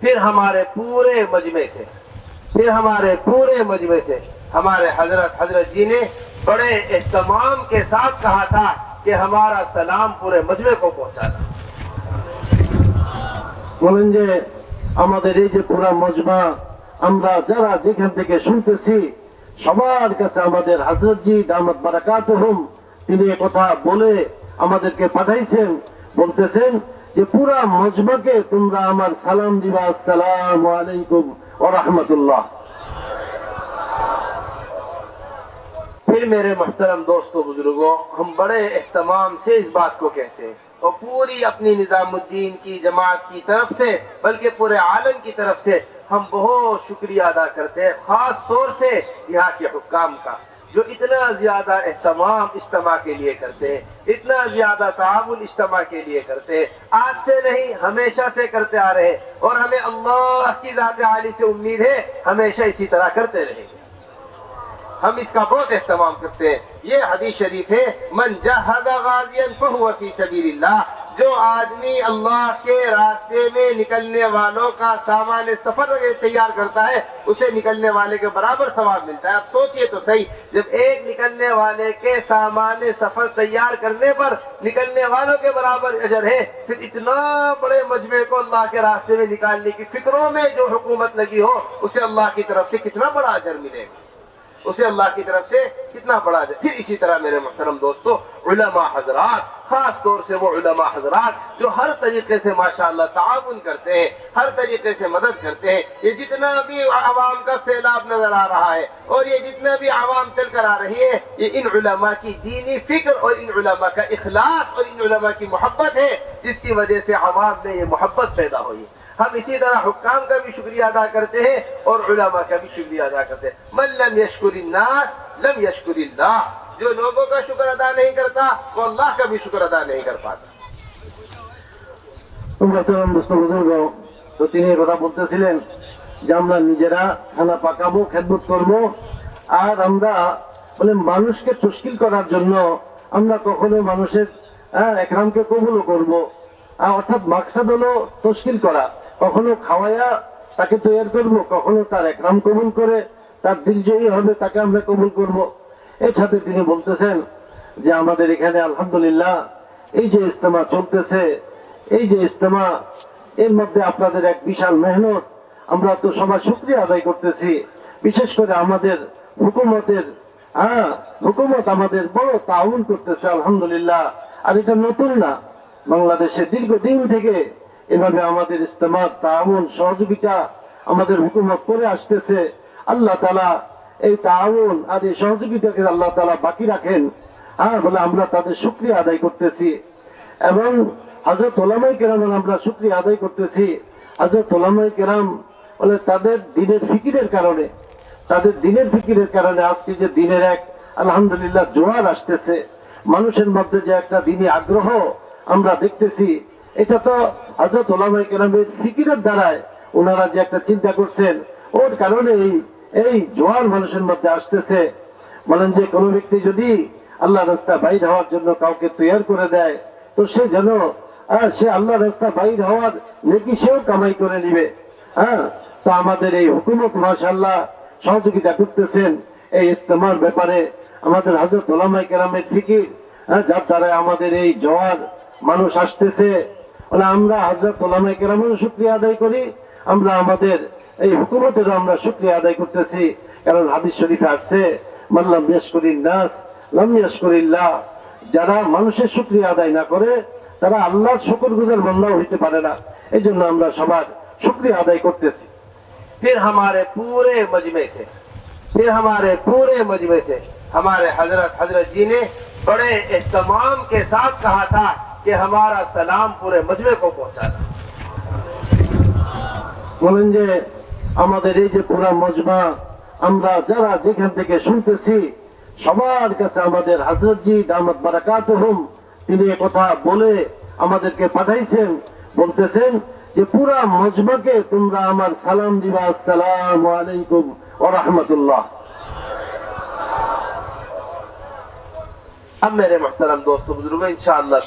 फिर हमारे पूरे मजमे से फिर हमारे पूरे मजमे से हमारे हजरत हजरत जी ने बड़े एहतमाम के साथ कहा था कि हमारा सलाम पूरे मजमे को पहुंचाना বলেন যে আমাদের এই যে পুরা মজমা আমরা যারা যেখান থেকে শুনতেছি সবার কাছে আমাদের হাজরতজি দামত বারাকাত তিনি এ কথা বলে আমাদেরকে পাঠাইছেন বলতেছেন যে পুরা মজমাকে তোমরা আমার সালাম দিবা আসসালাম আলাইকুম ও রহমতুল্লাহ پھر میرے محترم دوستوں بزرگوں، ہم بڑے اہتمام سے اس بات کو کہتے ہیں۔ اور پوری اپنی نظام الدین کی جماعت کی طرف سے، بلکہ پورے عالم کی طرف سے، ہم بہت شکریہ ادا کرتے ہیں، خاص طور سے یہاں کے حکام کا۔ جو اتنا زیادہ اہتمام اجتماع کے لیے کرتے، اتنا زیادہ تعاون اجتماع کے لیے کرتے، آج سے نہیں، ہمیشہ سے کرتے آ رہے، اور ہمیں اللہ کی ذات عالی سے امید ہے، ہمیشہ اسی طرح کرتے رہیں گے۔ ہم اس کا بہت اہتمام کرتے ہیں۔ یہ حدیث شریف ہے، من جہاز غازی فی سبیل اللہ جو آدمی اللہ کے راستے میں نکلنے والوں کا سامان سفر تیار کرتا ہے، اسے نکلنے والے کے برابر ثواب ملتا ہے۔ آپ سوچئے تو صحیح، جب ایک نکلنے والے کے سامان سفر تیار کرنے پر نکلنے والوں کے برابر اجر ہے، پھر اتنا بڑے مجمع کو اللہ کے راستے میں نکالنے کی فکروں میں جو حکومت لگی ہو، اسے اللہ کی طرف سے کتنا بڑا اجر ملے گا؟ اسے اللہ کی طرف سے کتنا بڑا جائے پھر اسی طرح میرے محترم دوستو، علماء حضرات، خاص طور سے وہ علماء حضرات جو ہر طریقے سے ماشاءاللہ تعاون کرتے ہیں، ہر طریقے سے مدد کرتے ہیں، یہ جتنا بھی عوام کا سیلاب نظر آ رہا ہے اور یہ جتنا بھی عوام چل کر آ رہی ہے، یہ ان علماء کی دینی فکر اور ان علماء کا اخلاص اور ان علماء کی محبت ہے، جس کی وجہ سے عوام میں یہ محبت پیدا ہوئی ہے۔ हम इसी तरह हुक्काम का भी शुक्रिया अदा करते हैं और उलमा का भी शुक्रिया अदा करते हैं मन लम यशकुरिन्नास लम यशकुरिल्लाह जो लोगों का शुक्र अदा नहीं करता वो अल्लाह का भी शुक्र अदा नहीं कर पाता মোহতরম দোস্ত বুজুর্গ তো তিনি এ কথা বলতেছিলেন যে আমরা নিজেরা খানা পাকাবো খেদমত করব আর আমরা বলে মানুষকে তুষ্কিল করার জন্য আমরা কখনো মানুষের হ্যাঁ, একরামকে কবুলও করব আর অর্থাৎ মাকসাদ হলো তশকিল করা কখনো খাওয়াইয়া তাকে তৈরি করব, কখনো তার একরাম কবুল করে, তার দিলজয়ী হবে, তাকে আমরা কবুল করব। এর সাথে তিনি বলতেছেন যে আমাদের এখানে আলহামদুলিল্লাহ এই যে ইজতেমা চলতেছে, এই যে ইজতেমা, এর মধ্যে আপনাদের এক বিশাল মেহনত, আমরা তো সবাই শুক্রিয়া আদায় করতেছি। বিশেষ করে আমাদের হুকুমতের হ্যাঁ হুকুমত আমাদের বড় তাউন করতেছে, আলহামদুলিল্লাহ। আর এটা নতুন না, বাংলাদেশে দীর্ঘদিন থেকে এভাবে আমাদের ইজতেমা তাউন সহযোগিতা আমাদের হুকুমত করে আসতেছে। আল্লাহ তালা এই তাউন আর এই সহযোগিতাকে আল্লাহ তালা বাকি রাখেন। হ্যাঁ বলে আমরা তাদের শুক্রিয়া আদায় করতেছি। এবং হজরত ওলামাই কেরামের আমরা শুক্রিয়া আদায় করতেছি। হজরত ওলামাই কেরাম বলে তাদের দিনের ফিকিরের কারণে, তাদের দিনের ফিকিরের কারণে আজকে যে দিনের এক আলহামদুলিল্লাহ জোয়ার আসতেছে, মানুষের মধ্যে যে একটা দিনী আগ্রহ আমরা দেখতেছি এটা তো হজরত ওলামাই কেরামের ফিকিরের দ্বারায় ওনারা যে একটা চিন্তা করছেন ওর কারণে এই এই জোয়ার মানুষের মধ্যে আসতেছে। বলেন যে কোনো ব্যক্তি যদি আল্লাহ রাস্তা বাইর হওয়ার জন্য কাউকে তৈরি করে দেয় তো সে যেন সে আল্লাহ রাস্তা বাইর হওয়ার নেকি সেও কামাই করে নিবে। হ্যাঁ তো আমাদের এই হুকুমত মাশাল্লাহ সহযোগিতা করতেছেন এই ইস্তেমার ব্যাপারে আমাদের হাজরত ওলামাই কেরামের ফিকির হ্যাঁ, যার দ্বারা আমাদের এই জওয়ার মানুষ আসতেছে। বলে আমরা হাজরত ওলামাই কেরামের শুক্রিয়া আদায় করি আমরা আমাদের এই হুকুমতেরও আমরা শুক্রিয়া আদায় করতেছি কারণ হাদিস শরীফে আসছে মাল্লাম ইয়াশকুরিন নাস লাম ইয়াশকুরিল্লাহ যারা মানুষের শুক্রিয়া আদায় না করে তারা আল্লাহর শুকর গুজার বান্দাও হইতে পারে না এই জন্য আমরা সবার শুক্রিয়া আদায় করতেছি फिर हमारे पूरे मजमे से फिर हमारे पूरे मजमे से हमारे हजरत हजरत जी ने बड़े एहतमाम के साथ कहा था कि हमारा सलाम पूरे मजमे को पहुंचाना বলেন যে আমাদের এই যে পুরা মজমা আমরা যারা যেখান থেকে শুনতেছি সবার কাছে আমাদের হাজরতজি দামত বারাকাত তিনি এ কথা বলে আমাদেরকে পাঠাইছেন বলতেছেন যে পুরা মজমাকে তোমরা আমার সালাম দিবা আসসালাম আলাইকুম ও রহমতুল্লাহ আপনার মোহতারাম দোস্ত বুজুর্গ ইনশাআল্লাহ